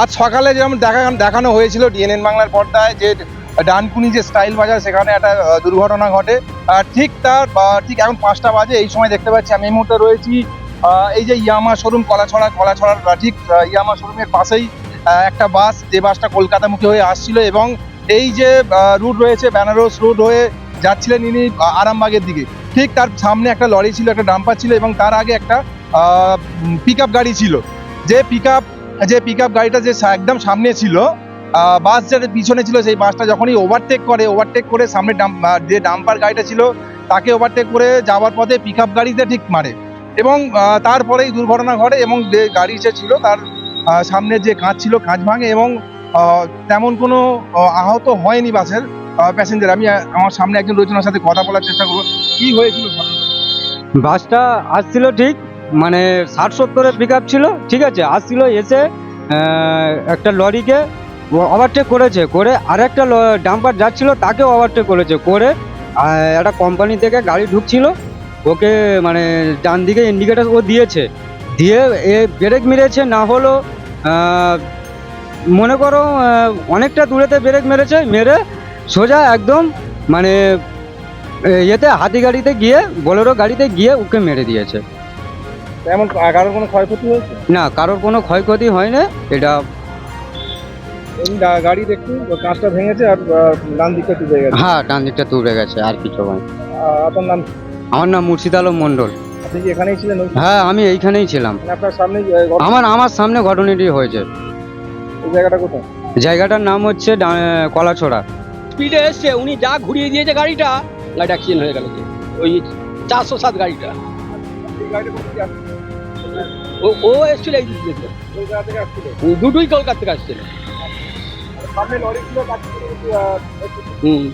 আজ সকালে যেমন দেখা দেখানো হয়েছিল ডিএনএন বাংলার পর্দায় যে ডানকুনি যে স্টাইল বাজার, সেখানে একটা দুর্ঘটনা ঘটে। ঠিক তার ঠিক এখন পাঁচটা বাজে, এই সময় দেখতে পাচ্ছি আমি এই মুহূর্তে রয়েছি এই যে ইয়ামা শোরুম, কলাছড়া, কলাছড়ার ঠিক ইয়ামা শোরুমের পাশেই একটা বাস, যে বাসটা কলকাতামুখী হয়ে আসছিল এবং এই যে রুট রয়েছে, বেনারস রুট হয়ে যাচ্ছিলেন ইনি আরামবাগের দিকে। ঠিক তার সামনে একটা লরি ছিল, একটা ডাম্পার ছিল এবং তার আগে একটা পিক গাড়ি ছিল। যে পিক যে পিক গাড়িটা যে একদম সামনে ছিল বাস যেটা পিছনে ছিল, সেই বাসটা যখনই ওভারটেক করে ওভারটেক করে সামনে যে ডাম্পার গাড়িটা ছিল, তাকে ওভারটেক করে যাওয়ার পথে পিক আপ গাড়িতে ঠিক মারে। এবং তারপরেই দুর্ঘটনা ঘটে এবং যে গাড়ি যে ছিল, তার সামনে যে কাঁচ ছিল, কাঁচ ভাঙে এবং তেমন কোনো আহত হয়নি বাসের প্যাসেঞ্জার আমি আমার সামনে একজন রয়েছে, ওনার সাথে কথা বলার চেষ্টা করব। কি হয়েছিল? বাসটা আসছিল ঠিক মানে ষাট সত্তরের পিক ছিল, ঠিক আছে? আসছিল এসে একটা লরিকে ওভারটেক করেছে, করে আরেকটা ডাম্পার যাচ্ছিল তাকে ওভারটেক করেছে, করে একটা কোম্পানি থেকে গাড়ি ঢুকছিল, ওকে মানে ডান দিকে ইন্ডিকেটার ও দিয়েছে। দিয়ে এ ব্রেক মেরেছে, না হলো মনে করো অনেকটা দূরেতে ব্রেক মেরেছে, মেরে সোজা একদম মানে ইয়েতে হাতি গাড়িতে গিয়ে, বোলেরো গাড়িতে গিয়ে ওকে মেরে দিয়েছে। এমন কারোর কোনো ক্ষয়ক্ষতি হয়েছে? না কারোর কোনো ক্ষয়ক্ষতি হয় না এটা এমনি গা- গাড়ির একটু কাঁচটা ভেঙেছে আর ডান দিকটা ডুবে গেছে। হ্যাঁ ডান দিকটা তুলে গেছে আর কিছু হয় আপনার নাম? আমার নাম মুর্শিদ আলম মণ্ডল। আপনি কি এখানেই ছিলেন? হ্যাঁ আমি এইখানেই ছিলাম। মানে আপনার সামনে আমার আমার সামনে ঘটনাটি হয়েছে। এই জায়গাটা কোথায়? জায়গাটার নাম হচ্ছে ডা- কলাছড়া। স্পিডে এসছে উনি যা ঘুরিয়ে দিয়েছে গাড়িটা গাড়িটা অ্যাক্সিডেন্ট হয়ে গেল। ওই চারশো সাত গাড়িটা। ও ও এসছিল এই দিক থেকে। দুটোই কলকাতা থেকে আসছিল। হুম।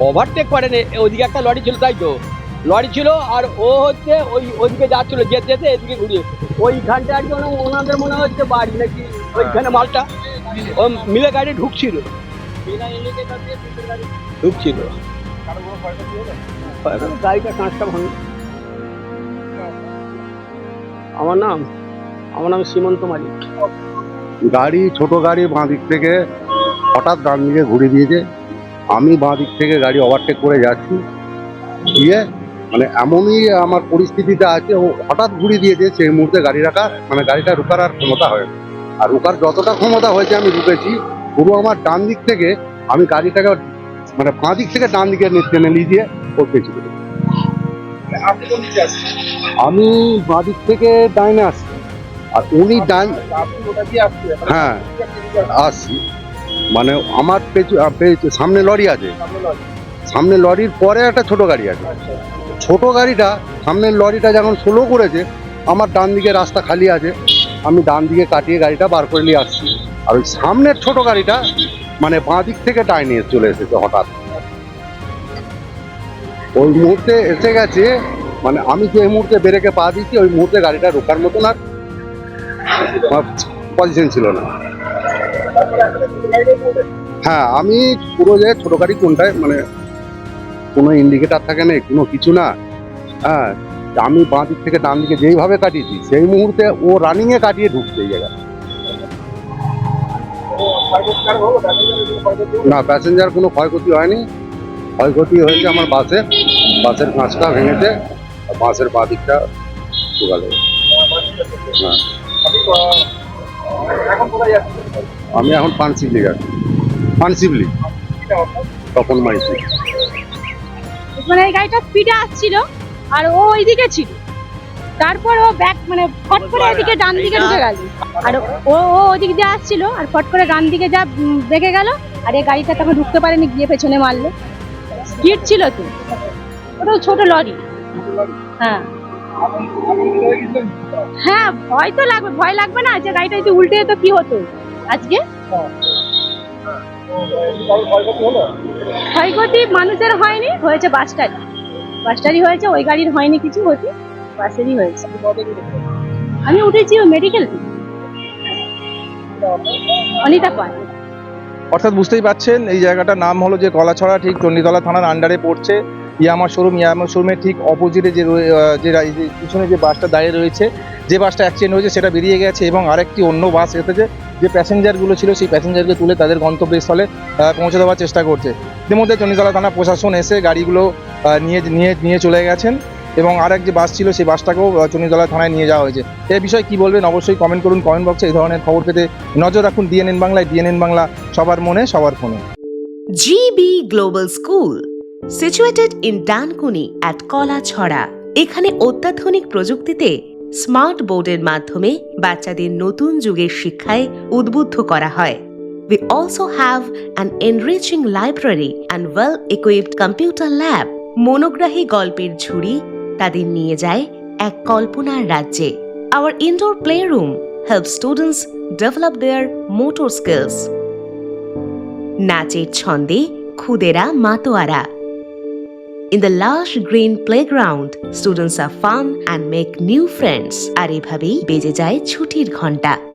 ওভারটেক করেন ওইদিকে একটা লরি ছিল তাই তো? লরি ছিল আর ও হচ্ছে ওই ওইদিকে যাচ্ছিল যেতে যেতে এদিকে ঘুরিয়ে ওইখানটা একজন ওনাদের মনে হচ্ছে বাড়ি নাকি ওইখানে মালটা ও মিলে গাড়ি ঢুকছিল। ঢুকছিল। গাড়িটা কাঁচটা ভাঙ। আমার নাম আমার নাম সীমন্ত মালিক। গাড়ি ছোট গাড়ি বাঁ দিক থেকে হঠাৎ ডান দিকে ঘুরে দিয়েছে। আমি বাঁ দিক থেকে গাড়ি ওভারটেক করে যাচ্ছি। দিয়ে মানে এমনই আমার পরিস্থিতিটা আছে ও হঠাৎ ঘুরে দিয়েছে সেই মুহূর্তে গাড়ি রাখা মানে গাড়িটা রুকার আর ক্ষমতা হয় না। আর রুকার যতটা ক্ষমতা হয়েছে আমি রুকেছি পুরো আমার ডান দিক থেকে আমি গাড়িটাকে মানে বাঁ দিক থেকে ডান দিকে টেনে নিয়ে দিয়ে ওর দিকে আসছেন? আমি বাঁ দিক থেকে ডাইনে আসছি। আর উনি ডান মানে হ্যাঁ আসছি। মানে আমার পেছু সামনে লরি আছে। সামনে লরির পরে একটা ছোট গাড়ি আছে। আচ্ছা। ছোট গাড়িটা সামনের লরিটা যখন স্লো করেছে আমার ডান দিকে রাস্তা খালি আছে। আমি ডান দিকে কাটিয়ে গাড়িটা বার করে নিয়ে আসছি। আর ওই সামনের ছোট গাড়িটা মানে বাঁ দিক থেকে টাইনে চলে এসেছে হঠাৎ। ওই মুহূর্তে এসে গেছে মানে আমি যে মুহূর্তে ব্রেকে পা দিচ্ছি ওই মুহূর্তে গাড়িটা রোকার মতন আর পজিশন ছিল না। হ্যাঁ আমি পুরো যে ছোট গাড়ি কোনটায় মানে কোনো ইন্ডিকেটার থাকে না কোনো কিছু না। হ্যাঁ আমি বাঁ দিক থেকে ডান দিকে যেইভাবে কাটিয়েছি, সেই মুহূর্তে ও রানিংয়ে কাটিয়ে এই জায়গায় না প্যাসেঞ্জার কোনো ক্ষয়ক্ষতি হয়নি। ক্ষয়ক্ষতি হয়েছে আমার বাসের বাসের কাঁচটা ভেঙেছে বাসের বাঁ দিকটা ঢুকালো হ্যাঁ। আমি এখন পানসিবলি যাচ্ছি পানসিবলি? তখন মাইছি মানে গাড়িটা স্পিডে আসছিল, আর ও ওইদিকে ছিল। তারপর ও ব্যাক মানে ফট করে এদিকে ডান দিকে ঢুকে গেল। আর ও ও ওদিক দিয়ে আসছিল আর ফট করে ডান দিকে যা বেঁকে গেল। আর এই গাড়িটা তখন ঢুকতে পারেনি গিয়ে পেছনে মারলো। স্পিড ছিল তো। ওটা ছোট লরি হ্যাঁ? হ্যাঁ ভয় তো লাগবে ভয় লাগবে না যে গাড়িটা যদি উল্টে যেত কি হতো আজকে? তো, ক্ষয়ক্ষতি মানুষের হয়নি হয়েছে বাসটারই বাসটারই হয়েছে ওই গাড়ির হয়নি কিছু হতে বাসেরই হয়েছে? আমি উঠেছি মেডিকেল অনিতা পাল। অর্থাৎ বুঝতেই পাচ্ছেন, এই জায়গাটার নাম হলো যে কলাছড়া ঠিক চণ্ডীতলা থানার আন্ডারে পড়ছে। ইয়ামা শোরুম, ইয়ামা শোরুমের ঠিক অপোজিটে যে যে পিছনে যে বাসটা দাঁড়িয়ে রয়েছে, যে বাসটা অ্যাক্সিডেন্ট হয়েছে সেটা বেরিয়ে গেছে এবং আরেকটি অন্য বাস এসেছে, যে প্যাসেঞ্জারগুলো ছিল সেই প্যাসেঞ্জারকে তুলে তাদের গন্তব্যস্থলে পৌঁছে দেওয়ার চেষ্টা করছে। ইতিমধ্যে চণ্ডীতলা থানা প্রশাসন এসে গাড়িগুলো নিয়ে নিয়ে নিয়ে চলে গেছেন। এবং আরেক যে বাস ছিল সেই বাসটাকেও চণ্ডীতলা থানায় নিয়ে যাওয়া হয়েছে। এই বিষয়ে কি বলবেন? অবশ্যই কমেন্ট করুন কমেন্ট বক্সে এই ধরনের খবর পেতে নজর রাখুন ডিএনএন বাংলায়। ডিএনএন বাংলা সবার মনে সবার ফোনে। GB Global School, situated in Dankuni at Kalachhara এখানে অত্যাধুনিক প্রযুক্তিতে স্মার্ট বোর্ডের মাধ্যমে বাচ্চাদের নতুন যুগের শিক্ষায় উদ্বুদ্ধ করা হয়। We also have an enriching library and well-equipped computer lab. মনোগ্রাহী গল্পের ঝুড়ি তাদের নিয়ে যায় এক কল্পনার রাজ্যে। Our indoor playroom help students develop their motor skills নাচের ছন্দে খুদেরা মাতোয়ারা। In the last green playground students are fun and make new friends আর এভাবেই বেজে যায় ছুটির ঘণ্টা।